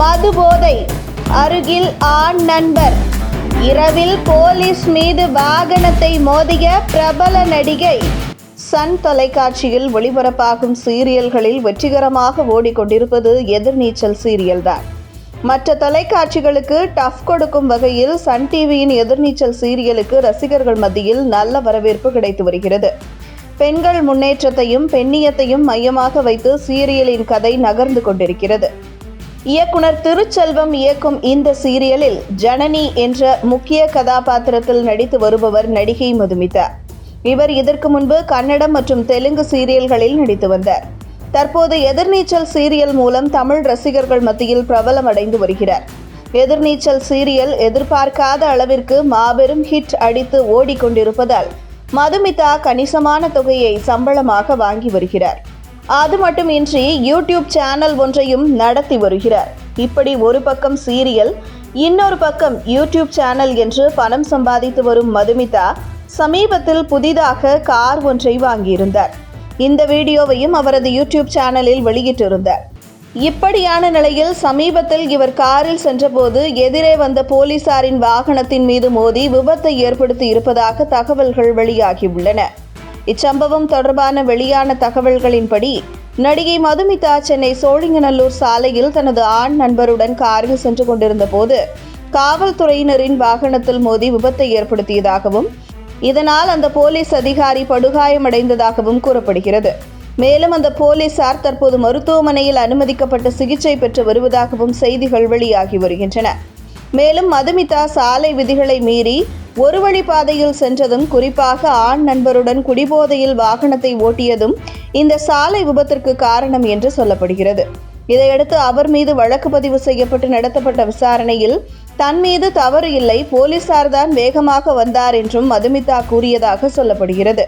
மது போதை அருகில் ஆண் நண்பர். இரவில் போலீஸ் மீது வாகனத்தை மோதிய பிரபல நடிகை. சன் தொலைக்காட்சியில் ஒளிபரப்பாகும் சீரியல்களில் வெற்றிகரமாக ஓடிக்கொண்டிருப்பது எதிர்நீச்சல் சீரியல் தான். மற்ற தொலைக்காட்சிகளுக்கு டஃப் கொடுக்கும் வகையில் சன் டிவியின் எதிர்நீச்சல் சீரியலுக்கு ரசிகர்கள் மத்தியில் நல்ல வரவேற்பு கிடைத்து வருகிறது. பெண்கள் முன்னேற்றத்தையும் பெண்ணியத்தையும் மையமாக வைத்து சீரியலின் கதை நகர்ந்து கொண்டிருக்கிறது. இயக்குனர் திருச்செல்வம் இயக்கும் இந்த சீரியலில் ஜனனி என்ற முக்கிய கதாபாத்திரத்தில் நடித்து வருபவர் நடிகை மதுமிதா. இவர் இதற்கு முன்பு கன்னடம் மற்றும் தெலுங்கு சீரியல்களில் நடித்து வந்தார். தற்போது எதிர்நீச்சல் சீரியல் மூலம் தமிழ் ரசிகர்கள் மத்தியில் பிரபலம் அடைந்து வருகிறார். எதிர்நீச்சல் சீரியல் எதிர்பார்க்காத அளவிற்கு மாபெரும் ஹிட் அடித்து ஓடிக்கொண்டிருப்பதால் மதுமிதா கணிசமான தொகையை சம்பளமாக வாங்கி வருகிறார். அது மட்டுமின்றி யூடியூப் சேனல் ஒன்றையும் நடத்தி வருகிறார். இப்படி ஒரு பக்கம் சீரியல் இன்னொரு பக்கம் யூடியூப் சேனல் என்று பணம் சம்பாதித்து வரும் மதுமிதா சமீபத்தில் புதிதாக கார் ஒன்றை வாங்கியிருந்தார். இந்த வீடியோவையும் அவரது யூடியூப் சேனலில் வெளியிட்டிருந்தார். இப்படியான நிலையில் சமீபத்தில் இவர் காரில் சென்றபோது எதிரே வந்த போலீசாரின் வாகனத்தின் மீது மோதி விபத்தை ஏற்படுத்தி இருப்பதாக தகவல்கள் வெளியாகியுள்ளன. இச்சம்பவம் தொடர்பான வெளியான தகவல்களின்படி நடிகை மதுமிதா சென்னை சோழிங்கநல்லூர் சாலையில் தனது ஆண் நண்பருடன் காரில் சென்று கொண்டிருந்த போது காவல்துறையினரின் வாகனத்தில் மோதி விபத்தை ஏற்படுத்தியதாகவும் இதனால் அந்த போலீஸ் அதிகாரி படுகாயமடைந்ததாகவும் கூறப்படுகிறது. மேலும் அந்த போலீசார் தற்போது மருத்துவமனையில் அனுமதிக்கப்பட்டு சிகிச்சை பெற்று வருவதாகவும் செய்திகள் வெளியாகி வருகின்றன. மேலும் மதுமிதா சாலை விதிகளை மீறி ஒரு வழி பாதையில் சென்றதும் குறிப்பாக ஆண் நண்பருடன் குடிபோதையில் வாகனத்தை ஓட்டியதும் இந்த சாலை விபத்திற்கு காரணம் என்று சொல்லப்படுகிறது. இதையடுத்து அவர் மீது வழக்கு பதிவு செய்யப்பட்டு நடத்தப்பட்ட விசாரணையில் தன் மீது தவறு இல்லை போலீசார்தான் வேகமாக வந்தார் என்றும் மதுமிதா கூறியதாக சொல்லப்படுகிறது.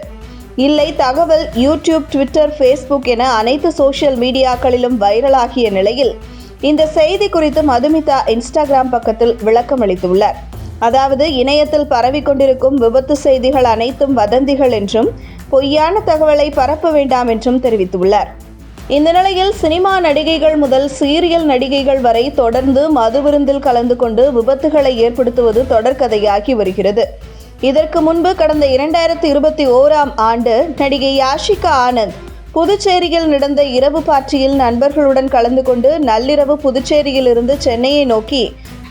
இல்லை தகவல் யூடியூப் ட்விட்டர் ஃபேஸ்புக் என அனைத்து சோஷியல் மீடியாக்களிலும் வைரலாகிய நிலையில் இந்த செய்தி குறித்து மதுமிதா இன்ஸ்டாகிராம் பக்கத்தில் விளக்கம் அளித்துள்ளார் அதாவது இணையத்தில் பரவி கொண்டிருக்கும் விபத்து செய்திகள் அனைத்தும் வதந்திகள் என்றும் பொய்யான தகவலை பரப்ப வேண்டாம் என்றும் தெரிவித்துள்ளார். இந்த நிலையில் சினிமா நடிகைகள் முதல் சீரியல் நடிகைகள் வரை தொடர்ந்து மது விருந்தில் கலந்து கொண்டு விபத்துகளை ஏற்படுத்துவது தொடர்கதையாகி வருகிறது. இதற்கு முன்பு கடந்த இரண்டாயிரத்தி இருபத்தி ஓராம் ஆண்டு நடிகை யாஷிகா ஆனந்த் புதுச்சேரியில் நடந்த இரவு பார்ட்டியில் நண்பர்களுடன் கலந்து கொண்டு நள்ளிரவு புதுச்சேரியிலிருந்து சென்னையை நோக்கி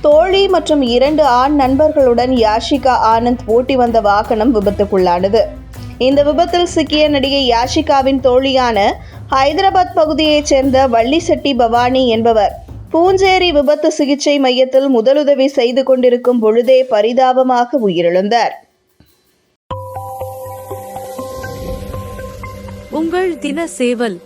தோழி மற்றும் இரண்டு ஆண் நண்பர்களுடன் யாஷிகா ஆனந்த் ஓட்டி வந்த வாகனம் விபத்துக்குள்ளானது. இந்த விபத்தில் சிக்கிய நடிகை யாஷிகாவின் தோழியான ஹைதராபாத் பகுதியைச் சேர்ந்த வள்ளிசெட்டி பவானி என்பவர் பூஞ்சேரி விபத்து சிகிச்சை மையத்தில் முதலுதவி செய்து கொண்டிருக்கும் பொழுதே பரிதாபமாக உயிரிழந்தார். உங்கள் தின சேவல்